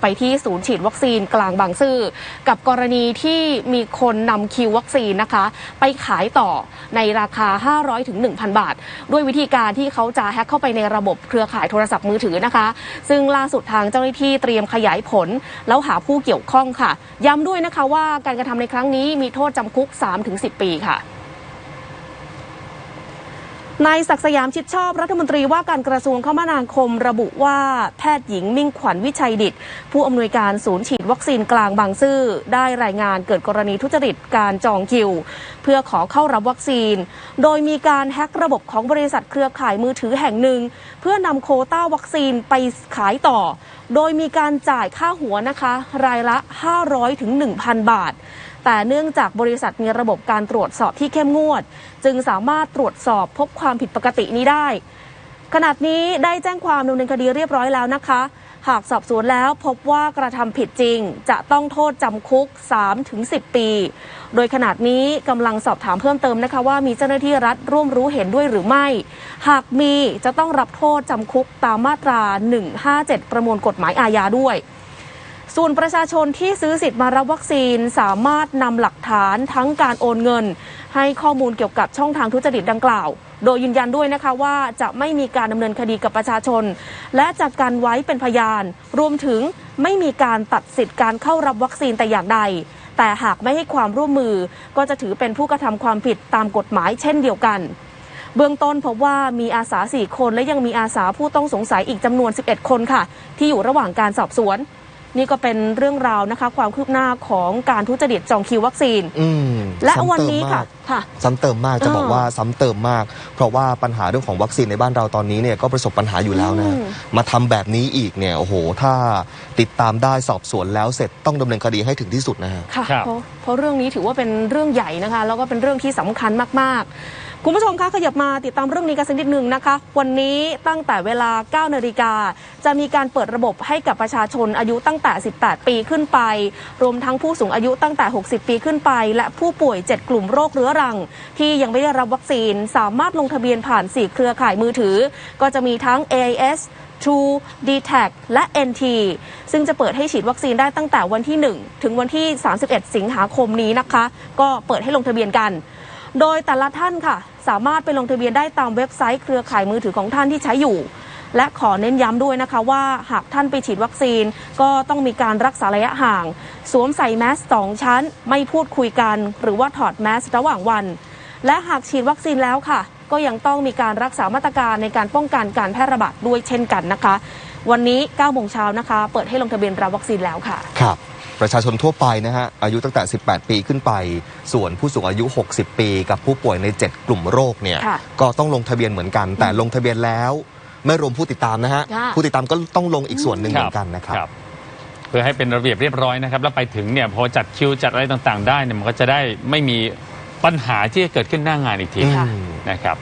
ไปที่ศูนย์ฉีดวัคซีนกลางบางซื่อกับกรณีที่มีคนนำคิววัคซีนนะคะ ไปขายต่อในราคา 500ถึง1,000 บาท ด้วยวิธีการที่เขาจะแฮ็กเข้าไปในระบบเครือข่ายโทรศัพท์มือถือนะคะ ซึ่งล่าสุดทางเจ้าหน้าที่เตรียมขยายผล แล้วหาผู้เกี่ยวข้องค่ะ ย้ำด้วยนะคะว่าการกระทำในครั้งนี้มีโทษจำคุก 3-10 ปีค่ะ นายศักสยามชิดชอบรัฐมนตรีว่าการกระทรวงคมนาคมระบุว่าแพทย์หญิงมิ่งขวัญวิชัยดิต ผู้อำนวยการศูนย์ฉีดวัคซีนกลางบางซื่อ ได้รายงานเกิดกรณีทุจริตการจองคิว เพื่อขอเข้ารับวัคซีน โดยมีการแฮ็กระบบของบริษัทเครือข่ายมือถือแห่งหนึ่ง เพื่อนำโคต้าวัคซีนไปขายต่อ โดยมีการจ่ายค่าหัวนะคะ รายละ 500ถึง1,000 บาท แต่เนื่องจากบริษัทมีระบบการตรวจสอบที่เข้มงวด จึงสามารถตรวจสอบพบความผิดปกตินี้ได้ ขณะนี้ได้แจ้งความดำเนินคดีเรียบร้อยแล้วนะคะ หากสอบสวนแล้วพบว่ากระทำผิดจริง จะต้องโทษจำคุก 3-10 ปี โดยขณะนี้กำลังสอบถามเพิ่มเติมนะคะว่ามีเจ้าหน้าที่รัฐร่วมรู้เห็นด้วยหรือไม่ หากมีจะต้องรับโทษจำคุกตามมาตรา 157 ประมวลกฎหมายอาญาด้วย ส่วนประชาชนที่ซื้อสิทธิ์มารับวัคซีนสามารถนำหลักฐานทั้งการโอนเงิน ให้ข้อมูลเกี่ยวกับช่องทางทุจริตดังกล่าว โดยยืนยันด้วยนะคะว่าจะไม่มีการดำเนินคดีกับประชาชน และจะกันไว้เป็นพยาน รวมถึงไม่มีการตัดสิทธิ์การเข้ารับวัคซีนแต่อย่างใด แต่หากไม่ให้ความร่วมมือ ก็จะถือเป็นผู้กระทำความผิดตามกฎหมายเช่นเดียวกันเบื้องต้นพบว่ามีอาสา 4 คนและยังมีอาสาผู้ต้องสงสัยอีกจำนวน 11 คนค่ะ ที่อยู่ระหว่างการสอบสวน นี่ก็เป็นเรื่องราวนะคะ ความคืบหน้าของการทุจริตจองคิววัคซีน อืมและซ้ำวันเติมนี้ค่ะมากค่ะ ซ้ำเติมมากจะบอกอ่าว่าซ้ำเติมมาก เพราะว่าปัญหาเรื่องของวัคซีนในบ้านเราตอนนี้เนี่ยก็ประสบปัญหาอยู่แล้วนะ อืม มาทำแบบนี้อีกเนี่ยโอ้โห ถ้าติดตามได้สอบสวนแล้วเสร็จต้องดำเนินคดีให้ถึงที่สุดนะฮะ ค่ะครับ เพราะเพราะเรื่องนี้ถือว่าเป็นเรื่องใหญ่นะคะ แล้วก็เป็นเรื่องที่สำคัญมาก ๆ คุณผู้ชมคะขยับมาติดตามเรื่องนี้กันสักนิดหนึ่งนะคะ วันนี้ตั้งแต่เวลา 9 นาฬิกา จะมีการเปิดระบบให้กับประชาชนอายุตั้งแต่ 18 ปีขึ้นไป รวมทั้งผู้สูงอายุตั้งแต่ 60 ปีขึ้นไป และผู้ป่วย 7 กลุ่มโรคเรื้อรัง ที่ยังไม่ได้รับวัคซีน สามารถลงทะเบียนผ่าน 4 เครือข่ายมือถือ ก็จะมีทั้ง AIS True d t a c และ NT ซึ่งจะเปิดให้ฉีดวัคซีนได้ตั้งแต่วันที่ 1 ถึงวันที่ 31 สิงหาคมนี้นะคะ ก็เปิดให้ลงทะเบียนกัน โดยแต่ละท่านค่ะ สามารถไปลงทะเบียนได้ตามเว็บไซต์เครือข่ายมือถือของท่านที่ใช้อยู่ และขอเน้นย้ำด้วยนะคะว่าหากท่านไปฉีดวัคซีน ก็ต้องมีการรักษาระยะห่าง สวมใส่แมสสองชั้น ไม่พูดคุยกัน หรือว่าถอดแมสระหว่างวัน และหากฉีดวัคซีนแล้วค่ะ ก็ยังต้องมีการรักษามาตรการในการป้องกันการแพร่ระบาดด้วยเช่นกันนะคะ วันนี้9โมงเช้านะคะ เปิดให้ลงทะเบียนรับวัคซีนแล้วค่ะ ครับ ประชาชนทั่วไปนะฮะอายุตั้งแต่ 18 ปีขึ้นไป ส่วนผู้สูงอายุ 60 ปีกับผู้ป่วยใน 7 กลุ่มโรคเนี่ยค่ะก็ต้องลงทะเบียนเหมือนกัน แต่ลงทะเบียนแล้วไม่รวมผู้ติดตามนะฮะค่ะ ผู้ติดตามก็ต้องลงอีกส่วนหนึ่งเหมือนกันนะครับครับเพื่อให้เป็นระเบียบเรียบร้อยนะครับ แล้วไปถึงเนี่ยพอจัดคิวจัดอะไรต่างๆ ได้เนี่ยมันก็จะได้ไม่มีปัญหาที่จะเกิดขึ้นหน้างานอีกทีอืมนะครับ